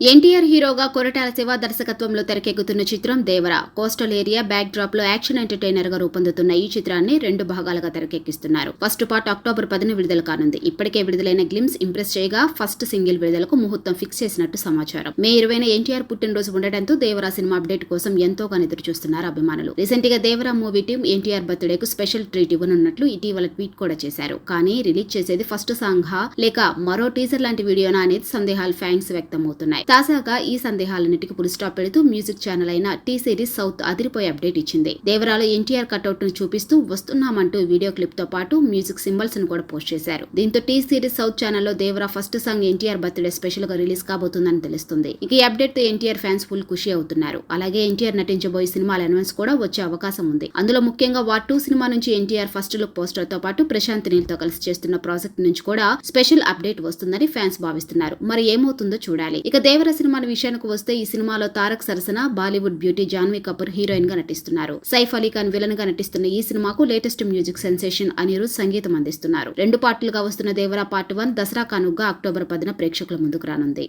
ఎన్టీఆర్ హీరోగా కొరటాల శివ దర్శకత్వంలో తెరకెక్కుతున్న చిత్రం దేవర. కోస్టల్ ఏరియా బ్యాక్ డ్రాప్లో యాక్షన్ ఎంటర్టైనర్గా రూపొందుతున్న ఈ చిత్రాన్ని రెండు భాగాలుగా తెరకెక్కిస్తున్నారు. ఫస్ట్ పార్ట్ అక్టోబర్ పదిన విడుదల కానుంది. ఇప్పటికే విడుదలైన గ్లిమ్స్ ఇంప్రెస్ చేయగా ఫస్ట్ సింగిల్ విడుదలకు ముహూర్తం ఫిక్స్ చేసినట్టు సమాచారం. మే ఇరవైన ఎన్టీఆర్ పుట్టినరోజు ఉండటంతో దేవరా సినిమా అప్డేట్ కోసం ఎంతోగా ఎదురు చూస్తున్నారు అభిమానులు. రీసెంట్గా దేవరా మూవీ టీం ఎన్టీఆర్ బర్త్డేకు స్పెషల్ ట్రీట్ ఇవ్వనున్నట్లు ఇటీవల ట్వీట్ కూడా చేశారు. కానీ రిలీజ్ చేసేది ఫస్ట్ సాంగ్ హా? లేక మరో టీజర్ లాంటి వీడియోనా అనేది సందేహాలు ఫ్యాన్స్ వ్యక్తమవుతున్నాయి. తాజాగా ఈ సందేహాలన్నిటికీ పులి స్టాప్ పెడుతూ మ్యూజిక్ ఛానల్ అయిన టీ సిరీస్ సౌత్ అదిరిపోయే అప్డేట్ ఇచ్చింది. దేవరాలో ఎన్టీఆర్ కట్అవుట్ను చూపిస్తూ వస్తున్నామంటూ వీడియో క్లిప్తో పాటు మ్యూజిక్ సింబల్స్ను కూడా పోస్ట్ చేశారు. దీంతో టీ సిరీస్ సౌత్ ఛానల్లో Devara first song NTR birthday స్పెషల్గా రిలీజ్ కాబోతుందని తెలుస్తుంది. ఇక ఈ అప్డేట్తో ఎన్టీఆర్ ఫ్యాన్స్ ఫుల్ ఖుషి అవుతున్నారు. అలాగే ఎన్టీఆర్ నటించబోయే సినిమాల అనౌన్స్ కూడా వచ్చే అవకాశం ఉంది. అందులో ముఖ్యంగా వార్ టూ సినిమా నుంచి ఎన్టీఆర్ ఫస్ట్ లుక్ పోస్టర్తో పాటు ప్రశాంత్ నీల్తో కలిసి చేస్తున్న ప్రాజెక్ట్ నుంచి కూడా స్పెషల్ అప్డేట్ వస్తుందని ఫ్యాన్స్ భావిస్తున్నారు. మరి ఏమవుతుందో చూడాలి. ఇక దేవర సినిమాల విషయానికి వస్తే ఈ సినిమాలో తారక్ సరసన బాలీవుడ్ బ్యూటీ జాన్వీ కపూర్ హీరోయిన్గా నటిస్తున్నారు. సైఫ్ అలీ ఖాన్ విలన్గా నటిస్తున్న ఈ సినిమాకు లేటెస్ట్ మ్యూజిక్ సెన్సేషన్ అనిరుద్ సంగీతం అందిస్తున్నారు. రెండు పార్టులుగా వస్తున్న దేవరా పార్ట్ వన్ దసరా కానుగ్గా అక్టోబర్ పదిన ప్రేక్షకుల ముందుకు రానుంది.